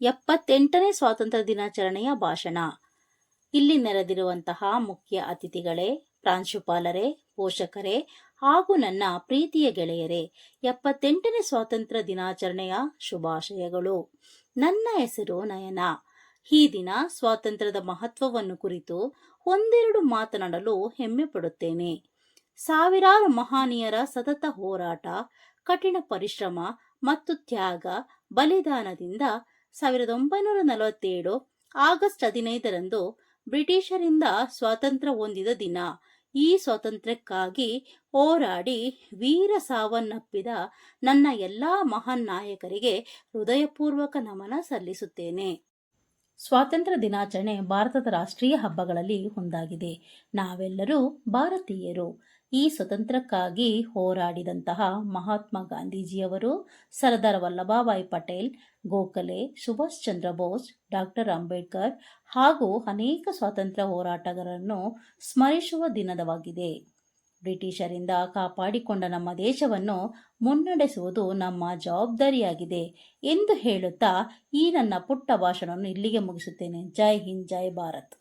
ಎಪ್ಪತ್ತೆಂಟನೇ ಸ್ವಾತಂತ್ರ್ಯ ದಿನಾಚರಣೆಯ ಭಾಷಣ. ಇಲ್ಲಿ ನೆರೆದಿರುವಂತಹ ಮುಖ್ಯ ಅತಿಥಿಗಳೇ, ಪ್ರಾಂಶುಪಾಲರೇ, ಪೋಷಕರೇ ಹಾಗೂ ನನ್ನ ಪ್ರೀತಿಯ ಗೆಳೆಯರೇ, ಎಪ್ಪತ್ತೆಂಟನೇ ಸ್ವಾತಂತ್ರ್ಯ ದಿನಾಚರಣೆಯ ಶುಭಾಶಯಗಳು. ನನ್ನ ಹೆಸರು ನಯನ. ಈ ದಿನ ಸ್ವಾತಂತ್ರ್ಯದ ಮಹತ್ವವನ್ನು ಕುರಿತು ಒಂದೆರಡು ಮಾತನಾಡಲು ಹೆಮ್ಮೆ ಪಡುತ್ತೇನೆ. ಸಾವಿರಾರು ಮಹಾನೀಯರ ಸತತ ಹೋರಾಟ, ಕಠಿಣ ಪರಿಶ್ರಮ ಮತ್ತು ತ್ಯಾಗ, ಬಲಿದಾನದಿಂದ ಸಾವಿರದ ಒಂಬೈನೂರ ನಲವತ್ತೇಳು ಆಗಸ್ಟ್ ಹದಿನೈದರಂದು ಬ್ರಿಟಿಷರಿಂದ ಸ್ವಾತಂತ್ರ್ಯ ಹೊಂದಿದ ದಿನ. ಈ ಸ್ವಾತಂತ್ರ್ಯಕ್ಕಾಗಿ ಹೋರಾಡಿ ವೀರ ಸಾವನ್ನಪ್ಪಿದ ನನ್ನ ಎಲ್ಲ ಮಹಾನ್ ನಾಯಕರಿಗೆ ಹೃದಯಪೂರ್ವಕ ನಮನ ಸಲ್ಲಿಸುತ್ತೇನೆ. ಸ್ವಾತಂತ್ರ್ಯ ದಿನಾಚರಣೆ ಭಾರತದ ರಾಷ್ಟ್ರೀಯ ಹಬ್ಬಗಳಲ್ಲಿ ಒಂದಾಗಿದೆ. ನಾವೆಲ್ಲರೂ ಭಾರತೀಯರು. ಈ ಸ್ವತಂತ್ರಕ್ಕಾಗಿ ಹೋರಾಡಿದಂತಹ ಮಹಾತ್ಮ ಗಾಂಧೀಜಿಯವರು ಸರ್ದಾರ್ ವಲ್ಲಭಭಾಯಿ ಪಟೇಲ್, ಗೋಖಲೆ, ಸುಭಾಷ್ ಚಂದ್ರ ಬೋಸ್, ಡಾಕ್ಟರ್ ಅಂಬೇಡ್ಕರ್ ಹಾಗೂ ಅನೇಕ ಸ್ವಾತಂತ್ರ್ಯ ಹೋರಾಟಗಾರರನ್ನು ಸ್ಮರಿಸುವ ದಿನದವಾಗಿದೆ. ಬ್ರಿಟಿಷರಿಂದ ಕಾಪಾಡಿಕೊಂಡ ನಮ್ಮ ದೇಶವನ್ನು ಮುನ್ನಡೆಸುವುದು ನಮ್ಮ ಜವಾಬ್ದಾರಿಯಾಗಿದೆ ಎಂದು ಹೇಳುತ್ತಾ ಈ ನನ್ನ ಪುಟ್ಟ ಭಾಷಣವನ್ನು ಇಲ್ಲಿಗೆ ಮುಗಿಸುತ್ತೇನೆ. ಜೈ ಹಿಂದ್, ಜೈ ಭಾರತ್.